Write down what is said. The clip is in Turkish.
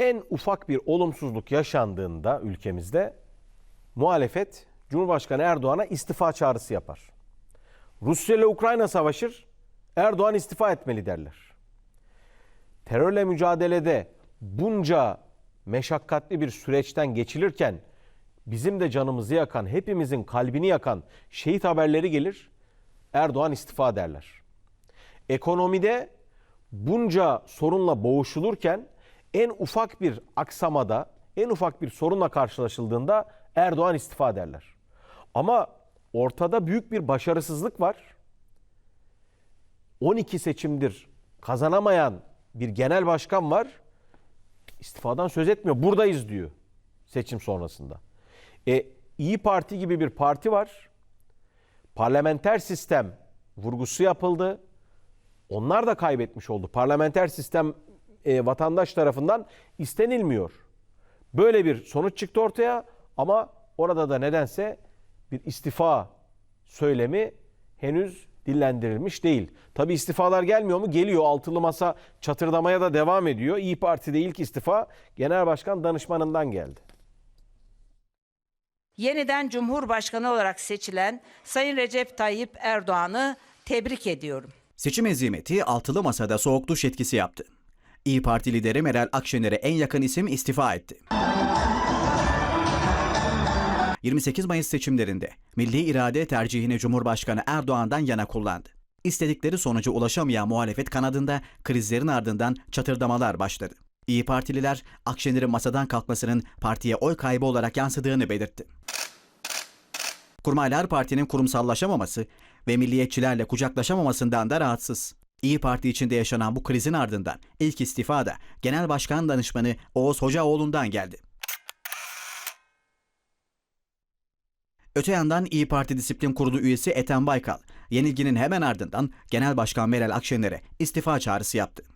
En ufak bir olumsuzluk yaşandığında ülkemizde muhalefet Cumhurbaşkanı Erdoğan'a istifa çağrısı yapar. Rusya ile Ukrayna savaşır, Erdoğan istifa etmeli derler. Terörle mücadelede bunca meşakkatli bir süreçten geçilirken bizim de canımızı yakan, hepimizin kalbini yakan şehit haberleri gelir. Erdoğan istifa derler. Ekonomide bunca sorunla boğuşulurken en ufak bir aksamada, en ufak bir sorunla karşılaşıldığında Erdoğan istifa derler. Ama ortada büyük bir başarısızlık var. 12 seçimdir kazanamayan bir genel başkan var. İstifadan söz etmiyor. Buradayız diyor seçim sonrasında. E, İyi Parti gibi bir parti var. Parlamenter sistem vurgusu yapıldı. Onlar da kaybetmiş oldu. Parlamenter sistem e, vatandaş tarafından istenilmiyor. Böyle bir sonuç çıktı ortaya ama orada da nedense bir istifa söylemi henüz dillendirilmiş değil. Tabi istifalar gelmiyor mu? Geliyor. Altılı masa çatırdamaya da devam ediyor. İyi Parti'de ilk istifa Genel Başkan danışmanından geldi. Yeniden Cumhurbaşkanı olarak seçilen Sayın Recep Tayyip Erdoğan'ı tebrik ediyorum. Seçim hezimeti altılı masada soğuk duş etkisi yaptı. İyi Parti lideri Meral Akşener'e en yakın isim istifa etti. 28 Mayıs seçimlerinde milli irade tercihini Cumhurbaşkanı Erdoğan'dan yana kullandı. İstedikleri sonuca ulaşamayan muhalefet kanadında krizlerin ardından çatırdamalar başladı. İyi Partililer Akşener'in masadan kalkmasının partiye oy kaybı olarak yansıdığını belirtti. Kurmaylar Parti'nin kurumsallaşamaması ve milliyetçilerle kucaklaşamamasından da rahatsız. İyi Parti içinde yaşanan bu krizin ardından ilk istifa da Genel Başkan Danışmanı Oğuz Hocaoğlu'ndan geldi. Öte yandan İyi Parti Disiplin Kurulu üyesi Ethem Baykal, yenilginin hemen ardından Genel Başkan Meral Akşener'e istifa çağrısı yaptı.